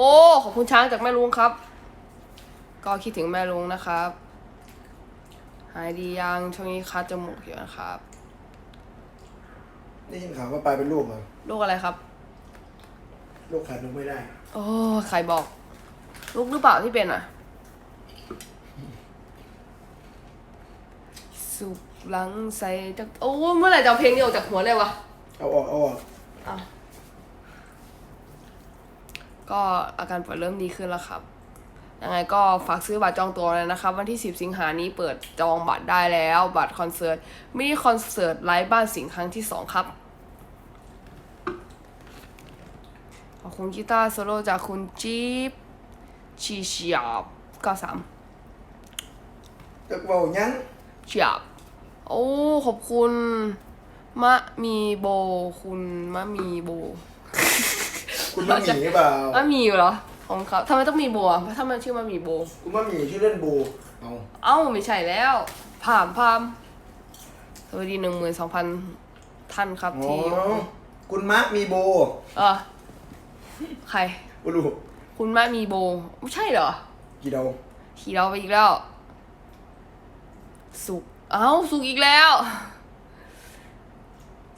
อ้ขอบคุณช้างจากแม่ลุงครับ ก็คิดถึงแม่ลุงนะครับ หายดียังช่วงนี้คัดจมูกอยู่นะครับได้ยินข่าวว่าปลายเป็นลูกเหรอลูกอะไรครับ ลูกขาดนมไม่ได้ โอ้ใครบอก ลูกหรือเปล่าที่เป็นอะ สุกหลังใส่จากโอ้เมื่อไหร่จะเอาเพลงนี้ออกจากหัวเลยวะเอาออกเอาออกอะ ก็อาการป่วยเริ่มดีขึ้นแล้วครับยังไงก็ฝากซื้อบัตรจองตัวเลยนะครับ วันที่ 10 สิงหานี้เปิดจองบัตรได้แล้วบัตรคอนเสิร์ตมินิคอนเสิร์ตไลฟ์บ้านสิงห์ครั้งที่ 2 ครับ ขอบคุณกีตาร์โซโล่จากคุณจี๊บชีเฉียบ93จะเบายังเฉียบโอ้ ขอบคุณ มะมีโบ คุณมะมีโบ คุณมาหมีหรือเปล่ามะมีอยู่เหรอของเขาทำไมต้องมีโบอะถ้ามันชื่อมะมีโบคุณมาหมีชื่อเล่นบูเอาเอ้าไม่ใช่แล้วผามพามสวัสดีหนึ่งหมื่นสองพันท่านครับอ๋อที่คุณมะมีโบเออใคร อุลูคุณมะมีโบไม่ใช่เหรอ กี่ดาวขี่เราไปอีกแล้ว สุก เอ้า สุกอีกแล้ว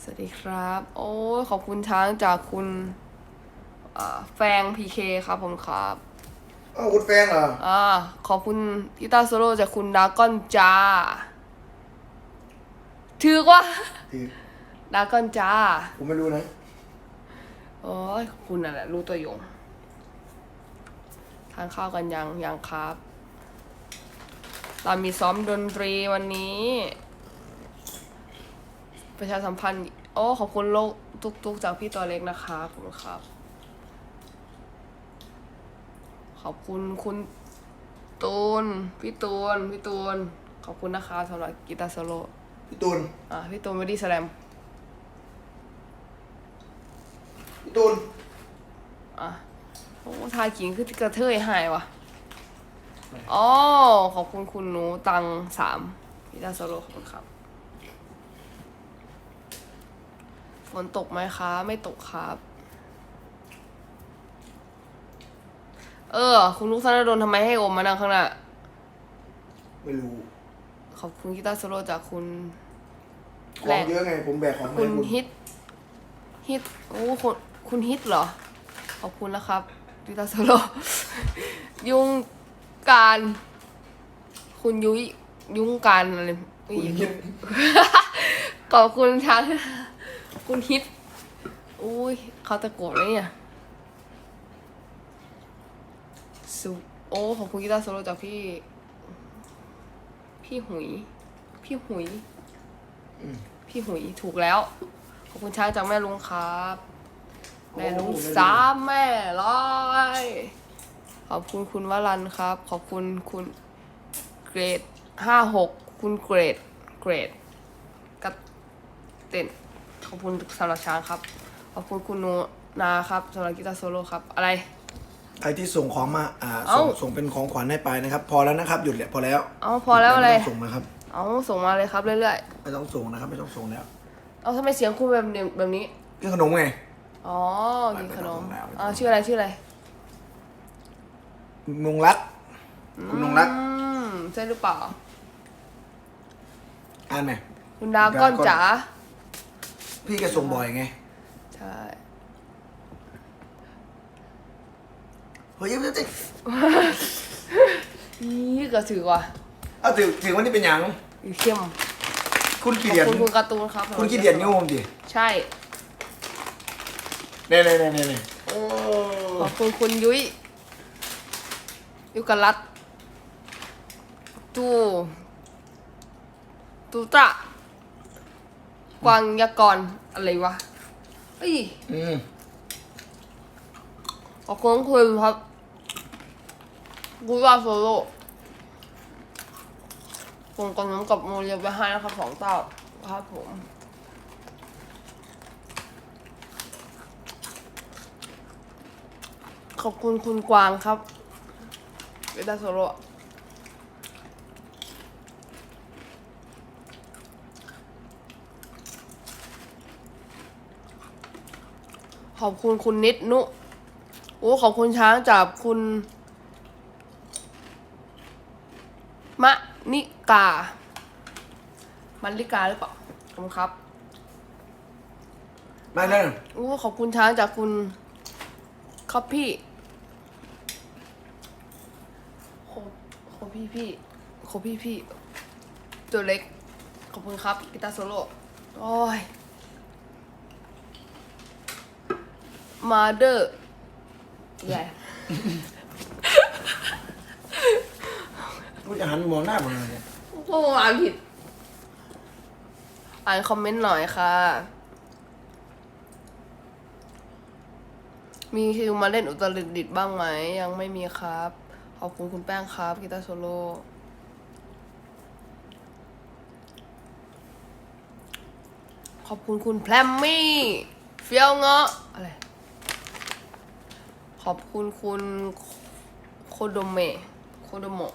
สวัสดีครับ โอ้ยขอบคุณช้างจากคุณอ่า แฟงพีเคครับผมครับเอ้าคุณแฟนเหรอ อ่าขอบคุณกีตาร์โซโล่จากคุณดากอนจ้าถือกว่าที่ดากอนจ้าผมไม่รู้นะ โอ้ยคุณนั่นแหละรู้ตัวยง ทานข้าวกันยังยังครับ เรามีซ้อมดนตรีวันนี้ ประชาสัมพันธ์ โอ้ ขอบคุณโลกทุกๆจากพี่ตัวเล็กนะคะขอบคุณครับ ขอบคุณคุณตูน พี่ตูน พี่ตูน ขอบคุณนะคะสำหรับกีตาร์โซโล่ พี่ตูน อะพี่ตูนบอดี้สแลมพี่ตูน อะโอ้ทายขิงคือกระเทยหายวะอ๋อขอบคุณคุณหนูตังสามพี่ดาโซโลขอบคุณครับฝนตกไหมคะ ไม่ตกครับ เออ คุณลูกธนดลทำไมให้โอมมานั่งข้างหน้า ไม่รู้ ขอบคุณกีตาร์โซโลจากคุณขแหอละงเยอะไง ผมแบกของคุให้ณคุณฮิต ฮิต โอ้คุณคุณฮิตเหรอ ขอบคุณนะครับดิตาโซโลยุงการ คุณยุ้ยยุงการอะไรคุณฮิตขอบคุณช้างคุณฮิต อุ้ยเขาตะโกนเลยเนี่ย สุโอ้ขอบคุณกีตาร์โซโลจากพี่ พี่หุย พี่หุย พี่หุยถูกแล้ว ขอบคุณช้างจากแม่ลุงครับ แม่ลุงสามแม่ร้อยขอบคุณคุณวรันครับ ขอบคุณคุณเกรดห้าหกคุณเกรดเกรดกัดเต้นขอบคุณสำหรับช้างครับ ขอบคุณคุณโนนาครับสำหรับกีตาร์โซโล่ครับ อะไร ใครที่ส่งของมาอ่าเอ้าส่งส่งเป็นของขวัญให้ไปนะครับ พอแล้วนะครับ หยุดเลยพอแล้วเอาพอแล้วอะไร ม่ต้งส่งนะครับเอาส่งมาเลยครับเรื่อยไม่ต้องส่งนะครับ ไม่ต้องส่งแล้วๆ เอาทำไมเสียงคุณแบบนี้แบบนี้ กินขนมไง อ๋อ กินขนมไม่ต้องส่งแล้ว อ่าชื่ออะไรชื่ออะไรนงรักคุณนงรักอืมใช่หรือเปล่า อ่านไหม คุณดาก้อนดาก้อน จ๋า พี่แกส่งบ่อยไง ใช่ ฮ้ยเดี๋ยวเดี๋ยวนี่ก็ถือว่ะเอาถือถือว่านี่เป็นหยังอีเข้มคุณขขี้อบเดียดคุณคุณการ์ตูนครับคุณขี้เดียดนิ้วผมดิใช่ เน่เน่เน่เน่เน่โอ้ขอบคุณคุณยุ้ยยุกรัตตูตูตระกวางยากรอะไรวะเอ้ยอืม ขอบคุณคุณครับ กูว่าโซโล่ผมกำลังกับโมเรียไปให้นะครับสองเต้าครับผมขอบคุณคุณกวางครับเวดาโซโล่ขอบคุณคุณนิดนุโอ้ขอบคุณช้างจากคุณ มะ นิกา มันลิกาหรือเปล่าขอบคุณครับ มาเด้อโอ้ขอบคุณช้างจากคุณคอปพี่โคโคพี่พี่โคพี่พี่ ตัวเล็ก ขอบคุณครับกีตาร์โซโล่โอ้ยมาเดอร์แย่ กูจะหันมองหน้ามึงเลยเนี่ยโอ้อ่านผิด อ่านคอมเมนต์หน่อยค่ะ มีคิวมาเล่นอุตรดิตถ์บ้างไหม ยังไม่มีครับ ขอบคุณคุณแป้งครับกีตาร์โซโล่ขอบคุณคุณแพรมมี่เฟี้ยวเงาะอะไร ขอบคุณคุณโคโดเมะโคโดโมะ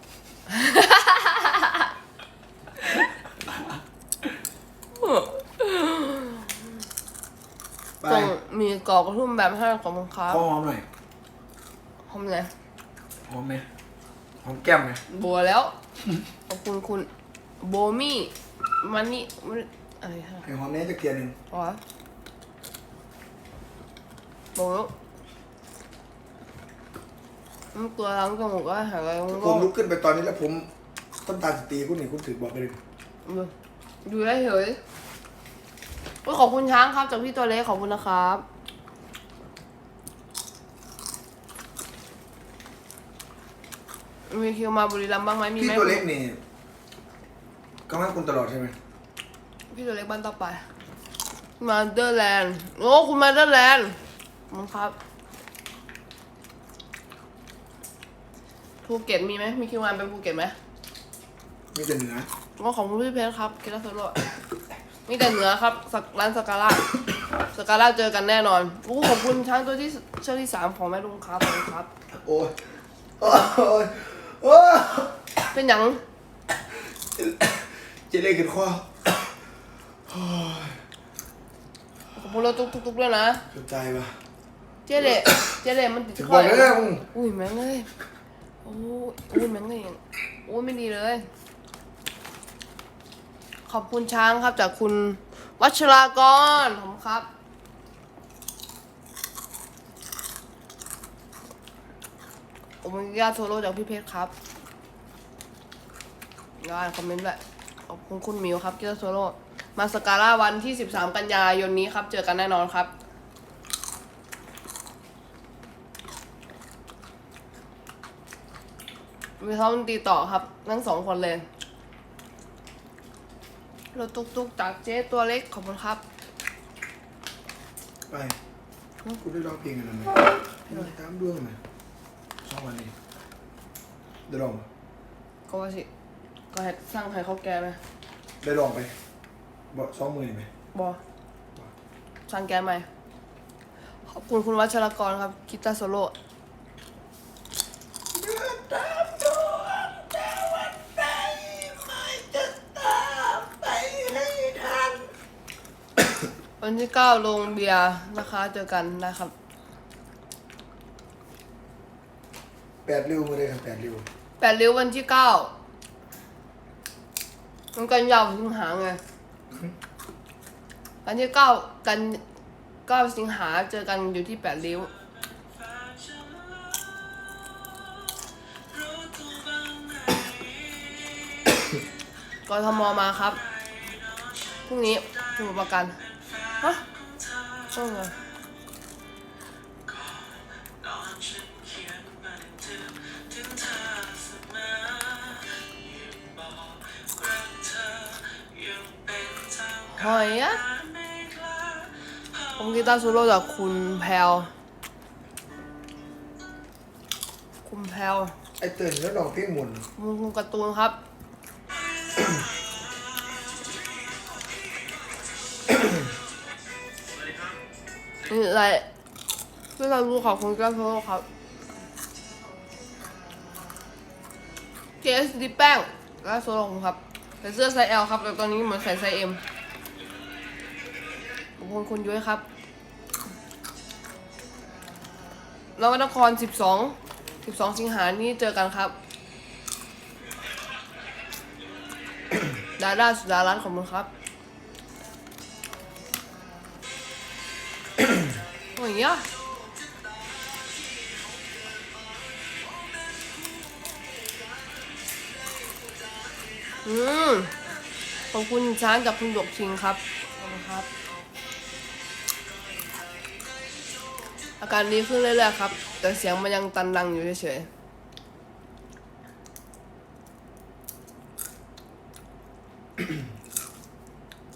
ไปส่งมีกรอกกระทุ่มแบบให้ขอบคุณครับขอหอมหน่อยหอมเลยหอมไหมหอมแก้มไหมบัวแล้ว ขอบคุณคุณโบมี่มันนี่มันอะไรฮะให้หอมนี้จะเกลียร์หนึ่งอ๋อบอกแล้ว อืมตัวล้างจมูกก็หายไปมันผก็มลุกขึ้นไปตอนนี้แล้วผมต้นตาสตีคุณนี่คุณถือบอกไปเลยอยู่ได้เฉยอุ๊ยขอบคุณช้างครับจากพี่ตัวเล็กขอบคุณนะครับ มีคิวมาบุรีรัมย์บ้างไหมมีพี่ไหมตัวเล็กนี่ก็ให้คุณตลอดใช่ไหมพี่ตัวเล็กบ้านต่อไป มาเดอร์แลนด์โอ้คุณมาเดอร์แลนด์มั้งครับ ภูเก็ตมีไหมมีคิวงานไปภูเก็ตไหมมีแต่เหนือก็ของคุณพี่เพชรครับคิดแล้วสรุปมีแต่เหนือครับสักร้านสกาล่าสกาล่าเจอกันแน่นอนโอ้ขอบคุณช้างตัวที่เชือกที่สามของแม่ลุงครับขอบคุณครับ โอ้ยโอ้ยโอ้ยเป็นหยังเจะเล่ขึ้นคอขอบคุณเราทุกๆด้วยนะเกือบใจปะเจเล่เจเล่มันติดถึงคบออกยเลยมึง อุ้ยแม่งเลยโอ้ยอุ้ยแม่งเลยโอ้ยไม่ดีเลย ขอบคุณช้างครับจากคุณวัชรากรผมครับ ผมญาโทโร่จากพี่เพชรครับงานคอมเมนต์ด้วยขอบคุณคุณมิวครับเจ้าโทโร่มาสการ่าวันที่ 13 กันยายนนี้ครับ เจอกันแน่นอนครับ มีซ้อมดนตรีต่อครับ ทั้งสองคนเลยรถตุกๆจากเจ๊ตัวเล็กขอบคุณครับ ไปคุณได้ร้องเพลงกันไหมตามดวงไหมสองวันนี้ได้ลองปะก็ว่าสิ ก็ให้สร้างให้เขาแกไหมได้ลองไปบอกสองมือนี่ไหมบอสร้างแกไหมขอบคุณคุณวัชรกรครับกีตาร์โซโล่ ตามดวงแต่วันใดไม่จะตามไปให้ทัน วันที่เก้าลงเบียร์นะคะ เจอกันนะครับแปดริ้วมาเลยครับแปดริ้วแปดริ้ววันที่เก้ามันกันยาวสิงหาไงวันที่เก้ากันเก้าสิงหาเจอกันอยู่ที่แปดริ้วกทมมาครับพรุ่งนี้สมุทรปราการ ฮะช่วงไงหอยอะผมกีตาร์โซโล่จากคุณแพลวคุณแพลวไอ้เตือนแล้วลองเพลงหมุนคุณการ์ตูนครับ นี่อะไรเพื่อเรารู้ขอบคุณเจ้าโทษครับ KSD แป้งและโซโลครับใส่เสื้อไซส์ L ครับ แต่ตอนนี้เหมือนใส่ไซส์ M ขอบคุณคุณยุ้ยครับนวนครสิบสองสิบสองสิงหานี้เจอกันครับ ดาด้าสุดารัตน์ขอบคุณครับ อ้ยอะอืมขอบคุณช้างจากคุณหยกชิงครับขอบคุณครับ อาการดีขึ้นเรื่อยๆครับ แต่เสียงมันยังตันดังอยู่เฉยๆ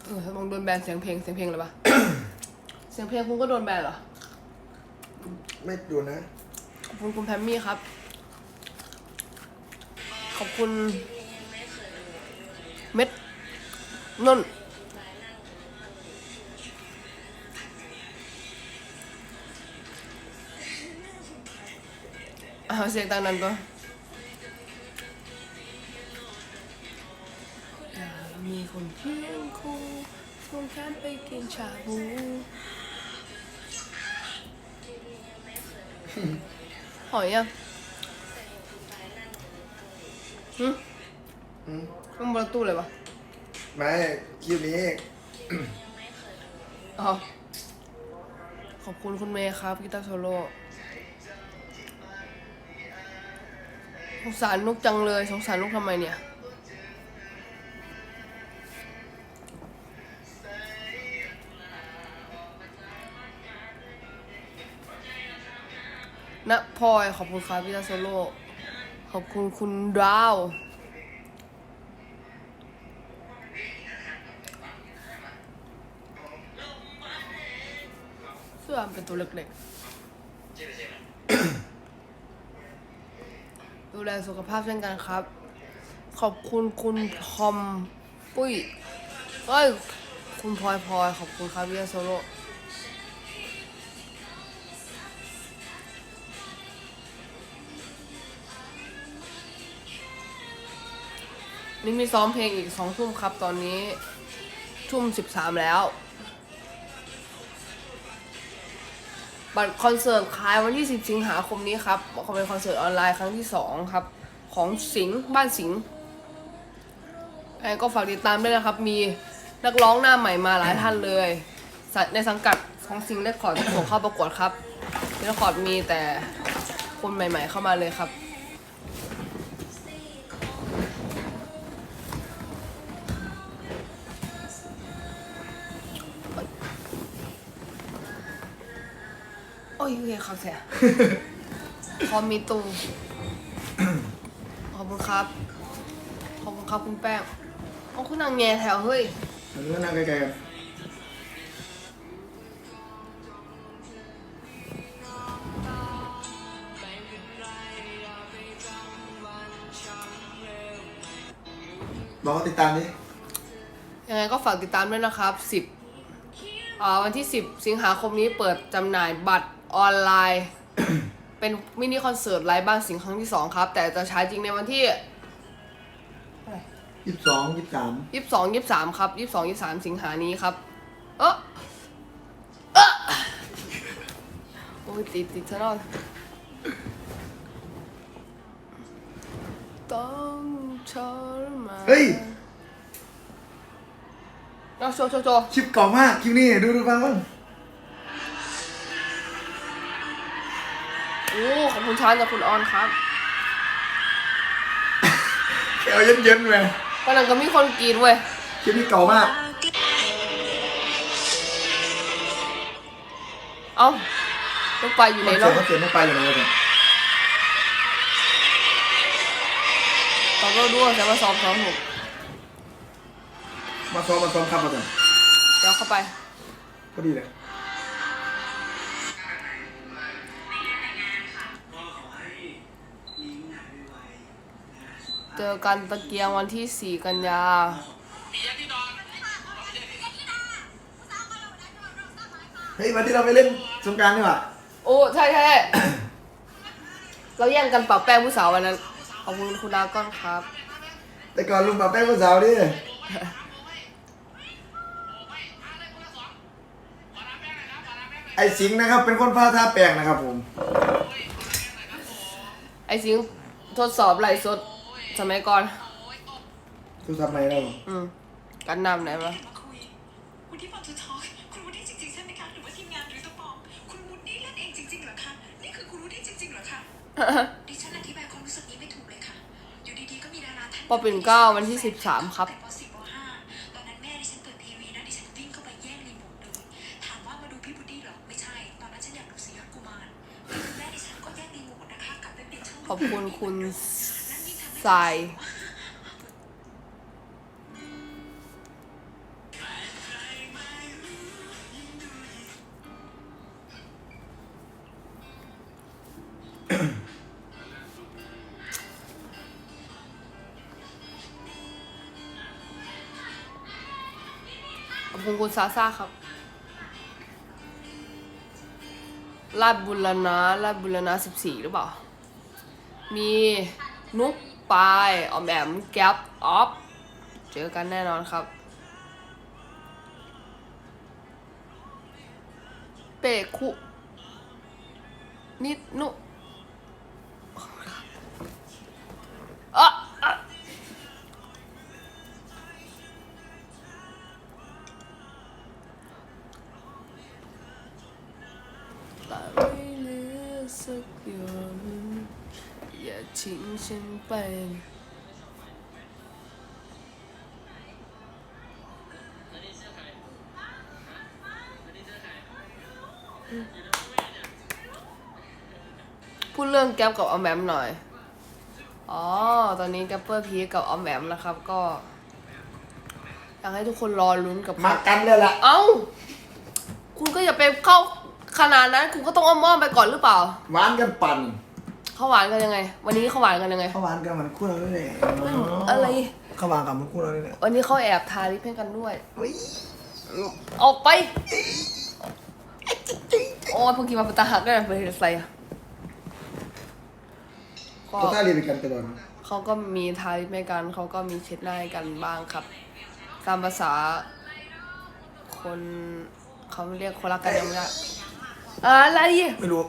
เออลองโดนแบนเสียงเพลงเสียงเพลงเลยปะเสียงเพลงคุณก็โดนแบนเหรอ ไม่ดูนะ ขอบคุณคุณแพมมี่ครับ ขอบคุณ เม็ดนุ่นอาเสียงดังนั้นก็มีคนเพียงคู่คงแขนไปกินชาบู หอยอะหืมอืมมันบนตู้เลยปะไม่คลิปนี้ อ๋อ ขอบคุณคุณเมย์ครับกีตาร์โซโล่สงสารนุกจังเลย สงสารนุกทำไมเนี่ย พลอยขอบคุณครับพี่ตาโซโล่ขอบคุณคุณดาวเสื้อเป็นตัวเล็กๆ ดูแลสุขภาพเช่นกันครับ ขอบคุณคุณทอมปุ้ยเอ้ย คุณพลอยพลอยขอบคุณครับพี่ตาโซโล่ นี่มีซ้อมเพลงอีกสองทุ่มครับตอนนี้ทุ่มสิบสามแล้ว บัตรคอนเสิร์ตขายวันที่10สิงหาคมนี้ครับเขาเป็นคอนเสิร์ตออนไลน์ครั้งที่2ครับ ของสิงห์บ้านสิงห์ไอ้ก็ฝากติดตามด้วยนะครับ มีนักร้องหน้าใหม่มาหลายท่านเลย ในสังกัดของสิงห์เรคคอร์ดส่งเข้าประกวดครับเรคคอร์ดมีแต่คนใหม่ ๆ เข้ามาเลยครับ โอ้ยโอเคครับเสียพอมีตูขอบคุณครับ ขอบคุณครับคุณแป้งโอ้คุณนางแงแถวเฮ้ยมันก็นั่งไกลๆกันบอกเขาติดตามดิยังไงก็ฝากติดตามด้วยนะครับ 10อ่าวันที่ 10 สิงหาคมนี้เปิดจำหน่ายบัตร ออนไลน์ เป็นมินิคอนเสิร์ตไลฟ์บ้านสิงห์ครั้งที่2ครับ แต่จะฉายจริงในวันที่ยี่สิบสองยี่สิบสามยี่สิบสองยี่สิบสามครับยี่สิบสองยี่สิบสามสิงหานี้ครับ เออเออโอ้ยติดติดซะแล้วต้องทรมานเฮ้ย เอาโชว์โชว์โชว์ คลิปเก่ามากคลิปนี้ดูดูฟังบ้าง โอ้ขอบคุณช้างจากคุณออนครับเอาเย็นๆไปกำลังก็มีคนกรีดเว้ยคลิปนี้เก่ามาก เอ้าลูกไปอยู่ไหนมันเสีเนาะยงเขาเสียงไม่ไปอยู่ไหนวะเนี่ยตอบเราด้วยแต่ว่าซ้อมซ้อมหนุกมาซ้อมมาซ้อมครับมาจ้ะเดี๋ยวเข้าไปพอดีเลย จอกันตะเกียงวันที่ 4 กันยา เฮ้ยวันที่เราไปเล่นสงกรารนี่หว่าโอ้ใช่ใช่ เราแย่งกันปรับแป้งผู้สาววันนั้น ขอบคุณคุณดาก้อนครับ แต่ก่อนลุงปะแป้งผู้สาวดิไอสิงห์นะครับ เป็นคนพาทาแป้งนะครับผม ไอสิงทดสอบไหลฟ์สด สมัยก่อน คือทำไมเราอืมกันนำไหนวะมาคุยวุฒิบอกจะทอยคุณวุฒิจริงๆใช่ไหมคะหรือว่าทีมงานหรือตัวปลอมคุณวุฒิเล่นเองจริงๆเหรอคะนี่คือคุณวุฒิจริงๆเหรอคะดิฉันอธิบายความรู้สึกนี้ไม่ถูกเลยค่ะ อยู่ดีๆก็มีดาราท่านปอปิ่นเกล้าวันที่13ครับแต่ป .4 ป .5 ตอนนั้นแม่ดิฉันเปิดทีวีนะดิฉันวิ่งเข้าไปแย่งรีโมทเลยถามว่ามาดูพี่วุฒิเหรอไม่ใช่ ตอนนั้นฉันอยากดูสียอดกุมารคือแม่ดิฉันก็แย่งรีโมทนะคะกลับไปเปลี่ยนช่องขอบคุณคุณนั่นยิ่ง ทรายขอบคุณคุณซาซ่าครับลาดบุรณะลาดบุรณะสิบสี่หรือเปล่า มีนุก ปายออมแอมแก๊ปออฟเจอกันแน่นอนครับ เปคุนิดนุ เรื่องแก๊ปกับออมแอมหน่อย อ๋อ ตอนนี้แก๊ปเปอร์พีกับออมแอมนะครับ ก็อยากให้ทุกคนรอลุ้นกับมากันเลยล่ะ เอ้า คุณก็อย่าไปเข้าขนาดนั้น คุณก็ต้องอ้อมๆไปก่อนหรือเปล่า หวานกันปั่นเขาหวานกันยังไง วันนี้เขาหวานกันยังไง เขาหวานกันเหมือนคู่เราเลยอะไร เขาหวานกันเหมือนคู่เราเลยวันนี้เขาแอบทาลิปให้กันด้วยเฮ้ยออกไป โอ้ยพวกกี้มาปะตาหักได้ไปใส่อะ ก็เขาท่าเรียนกันตลอดเขาก็มีทาลิปให้กันเขาก็มีเช็ดหน้าให้กันบ้างครับ ตามภาษา คนเขาเรียกคนรักกันยังไม่ได้อะไรไม่รู้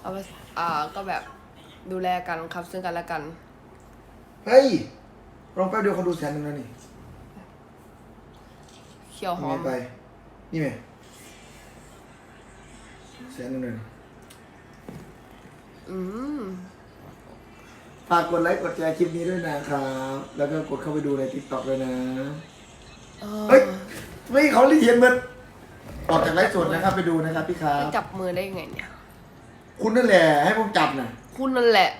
เอาไปอ่าก็แบบดูแลกันครับซึ่งกันและกัน เฮ้ยลองแป๊บเดียวเขาดูแสนหนึ่งแล้วนี่เขียวหทำอไงมไป นี่ไหมแสนหนึ่งเลยอืม ฝากกดไลค์กดแชร์คลิปนี้ด้วยนะครับ แล้วก็กดเข้าไปดูในทิกตอกด้วยนะเออเฮ้ยไม่เขาเรียนมันออกจากไลฟ์สดนะครับไปดูนะครับพี่ครัไปบจับมือได้ยังไงเนี่ย คุณนั่นแหละให้ผมจับน่ะคุณนั่นแหละ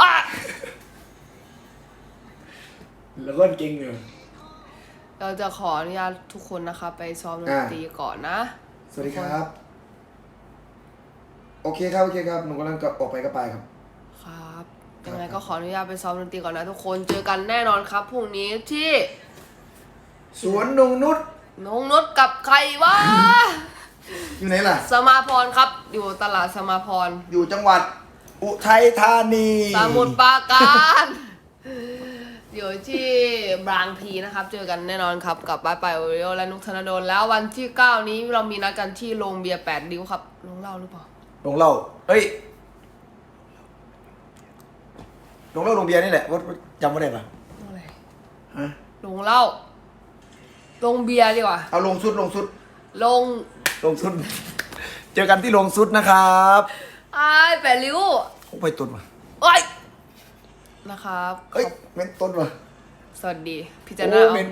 อะแล้วก็เก่งอยู่เราจะขออนุญาตทุกคนนะคะ ไปซ้อมดนอ่าตรีก่อนนะ สวัสดีครับ โอเคครับโอเคครับหนูกำลังจะออกไปก็ไปครับ ครับยังไงก็ขออนุญาตไปซ้อมดนตรีก่อนนะทุกคนเจอกันแน่นอนครับพรุ่งนี้ที่สวนนงนุชนงนุชกับใครวะอยู่ไหนล่ะ สมาพรครับ อยู่ตลาดสมาพร อยู่จังหวัด อุทัยธานีสมุทรปราการอยู่ที่บางพีนะครับ เจอกันแน่นอนครับ กับป้ายไปโอริโอและนุกธนดลแล้ววันที่ 9 นี้เรามีนัดกันที่โรงเบียร์แปดริ้วครับลงเล่าหรือเปล่า ลงเหล่าเฮ้ยลงเหล่าลงเบียร์นี่แหละว่าจำไม่ได้ปะลงอะไรฮะลงเหล้าลงเบียร์ดีกว่า เอาลงสุดลงสุด ลงลงสุด เจอกันที่ลงสุดนะครับไอ้ายแปดริ้วโอ้ไปต้นมาเอ้ยนะครับเฮ้ยเม้นต้นมาสวัสดีพิจารณาโอ้เอาเม้น